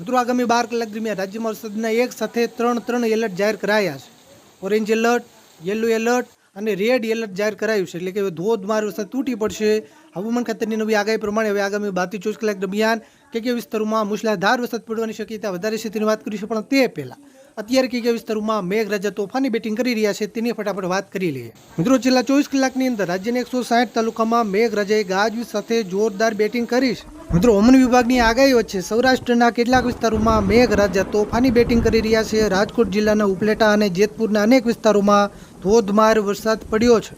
મિત્રો, આગામી બાર કલાક દરમિયાન રાજ્યમાં વરસાદના એક સાથે ત્રણ ત્રણ એલર્ટ જાહેર કરાયા છે. ઓરેન્જ એલર્ટ, યલો એલર્ટ અને રેડ એલર્ટ જાહેર કરાયું છે. એટલે કે ધોધમાર વરસાદ તૂટી પડશે. હવામાન ખાતાની નવી આગાહી પ્રમાણે હવે આગામી બારથી ચોવીસ કલાક દરમિયાન કે કે વિસ્તારોમાં મુશળાધાર વરસાદ પડવાની શક્યતા વધારે છે તેની વાત કરીશું પણ તે પહેલાં. અત્યારે કઈ કયા વિસ્તારોમાં મેઘરાજા તોફાની બેટિંગ કરી રહ્યા છે તેની ફટાફટ વાત કરી લઈએ. મિત્રો, છેલ્લા ચોવીસ કલાકની અંદર રાજ્યના એકસો સાઠ તાલુકામાં મેઘરાજાએ ગાજવીજ સાથે જોરદાર બેટિંગ કરી છે. મિત્રો હવામાન વિભાગની આગાહી વચ્ચે સૌરાષ્ટ્રના કેટલાક વિસ્તારોમાં મેઘરાજા તોફાની બેટિંગ કરી રહ્યા છે. રાજકોટ જિલ્લાના ઉપલેટા અને જેતપુરના અનેક વિસ્તારોમાં ધોધમાર વરસાદ પડ્યો છે.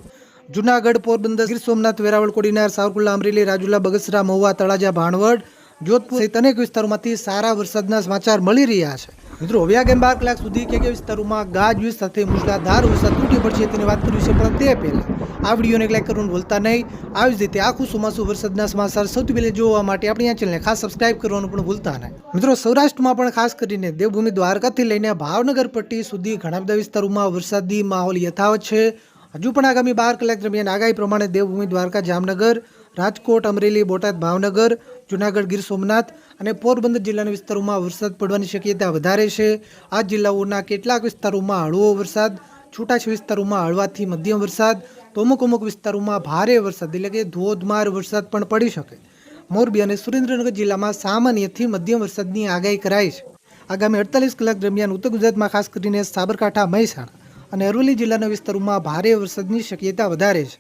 જુનાગઢ, પોરબંદર, ગીર સોમનાથ, વેરાવળ, કોડીનાર, સાવરકુંડલા, અમરેલી, રાજુલા, બગસરા, મહુવા, તળાજા, ભાણવડ, જોધપુર સહિત અનેક વિસ્તારોમાંથી સારા વરસાદના સમાચાર મળી રહ્યા છે. મિત્રો હવે આગામી બાર કલાક સુધી કે કે વિસ્તારોમાં ગાજવીજ સાથે મુસળાધાર વરસાદ તૂટી પડશે તેની વાત કરી છે. પણ તે પહેલા આ વિડીયોને લાઈક કરવાનું ભૂલતા નહીં. આવી જ રીતે આખું ચોમાસું વરસાદના સમાચાર સૌથી પહેલાં જોવા માટે આપણી આ ચેનલને ખાસ સબસ્ક્રાઇબ કરવાનું પણ ભૂલતા નહીં. મિત્રો, સૌરાષ્ટ્રમાં પણ ખાસ કરીને દેવભૂમિ દ્વારકાથી લઈને ભાવનગર પટ્ટી સુધી ઘણા બધા વિસ્તારોમાં વરસાદી માહોલ યથાવત છે. હજુ પણ આગામી બાર કલાક દરમિયાન આગાહી પ્રમાણે દેવભૂમિ દ્વારકા, જામનગર, રાજકોટ, અમરેલી, બોટાદ, ભાવનગર, જુનાગઢ, ગીર સોમનાથ અને પોરબંદર જિલ્લાના વિસ્તારોમાં વરસાદ પડવાની શક્યતા વધારે છે. આ જિલ્લાઓના કેટલાક વિસ્તારોમાં હળવો વરસાદ છૂટાછ વિસ્તારોમાં હળવાથી મધ્યમ વરસાદ તો અમુક અમુક વિસ્તારોમાં ભારે વરસાદ એટલે કે ધોધમાર વરસાદ પણ પડી શકે. મોરબી અને સુરેન્દ્રનગર જિલ્લામાં સામાન્યથી મધ્યમ વરસાદની આગાહી કરાઈ છે. આગામી અડતાલીસ કલાક દરમિયાન ઉત્તર ગુજરાતમાં ખાસ કરીને સાબરકાંઠા, મહેસાણા અને અરવલ્લી જિલ્લાના વિસ્તારોમાં ભારે વરસાદની શક્યતા વધારે છે.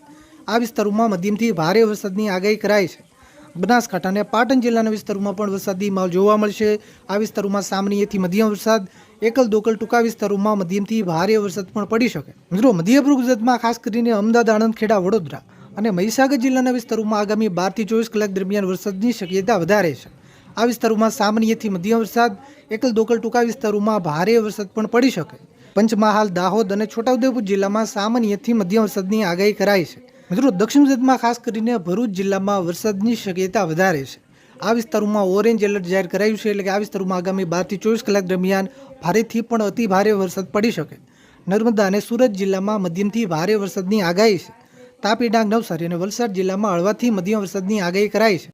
આ વિસ્તારોમાં મધ્યમથી ભારે વરસાદની આગાહી કરાઈ છે. બનાસકાંઠા અને પાટણ જિલ્લાના વિસ્તારોમાં પણ વરસાદી માહોલ જોવા મળશે. આ વિસ્તારોમાં સામાન્યથી મધ્યમ વરસાદ એકલ દોકલ ટૂંકા વિસ્તારોમાં મધ્યમથી ભારે વરસાદ પણ પડી શકે. મિત્રો મધ્ય પૂર્વ ખાસ કરીને અમદાવાદ, આણંદ, ખેડા, વડોદરા અને મહીસાગર જિલ્લાના વિસ્તારોમાં આગામી બારથી ચોવીસ કલાક દરમિયાન વરસાદની શક્યતા વધારે છે. આ વિસ્તારોમાં સામાન્યથી મધ્યમ વરસાદ, એકલ દોકલ ટૂંકા વિસ્તારોમાં ભારે વરસાદ પણ પડી શકે. પંચમહાલ, દાહોદ અને છોટાઉદેપુર જિલ્લામાં સામાન્યથી મધ્યમ વરસાદની આગાહી કરાઈ છે. મિત્રો, દક્ષિણ ગુજરાતમાં ખાસ કરીને ભરૂચ જિલ્લામાં વરસાદની શક્યતા વધારે છે. આ વિસ્તારોમાં ઓરેન્જ એલર્ટ જાહેર કરાયું છે એટલે કે આ વિસ્તારોમાં આગામી બારથી ચોવીસ કલાક દરમિયાન ભારેથી પણ અતિ ભારે વરસાદ પડી શકે. નર્મદા અને સુરત જિલ્લામાં મધ્યમથી ભારે વરસાદની આગાહી છે. તાપી ડાંગ, નવસારી અને વલસાડ જિલ્લામાં હળવાથી મધ્યમ વરસાદની આગાહી કરાઈ છે.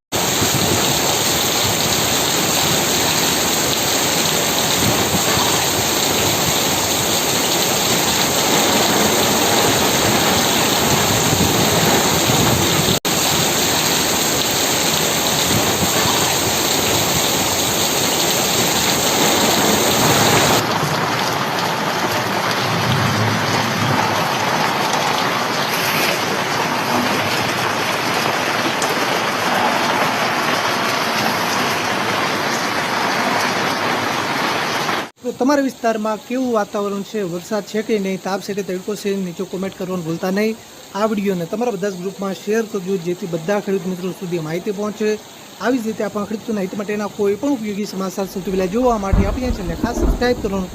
તમારા વિસ્તારમાં કેવું વાતાવરણ છે? વરસાદ છે કે નહીં? તાપ છે કે તડકો છે નીચે કોમેન્ટ કરવાનું ભૂલતા નહીં. આ વિડીયોને તમારા બધા જ ગ્રુપમાં શેર કરજો, જેથી બધા ખેડૂત મિત્રો સુધી માહિતી પહોંચે. આવી જ રીતે આપણા ખેડૂતોના હિત માટેના કોઈ પણ ઉપયોગી સમાચાર સૌથી પહેલાં જોવા માટે આપણી ચેનલને ખાસ સબસ્ક્રાઈબ કરવાનું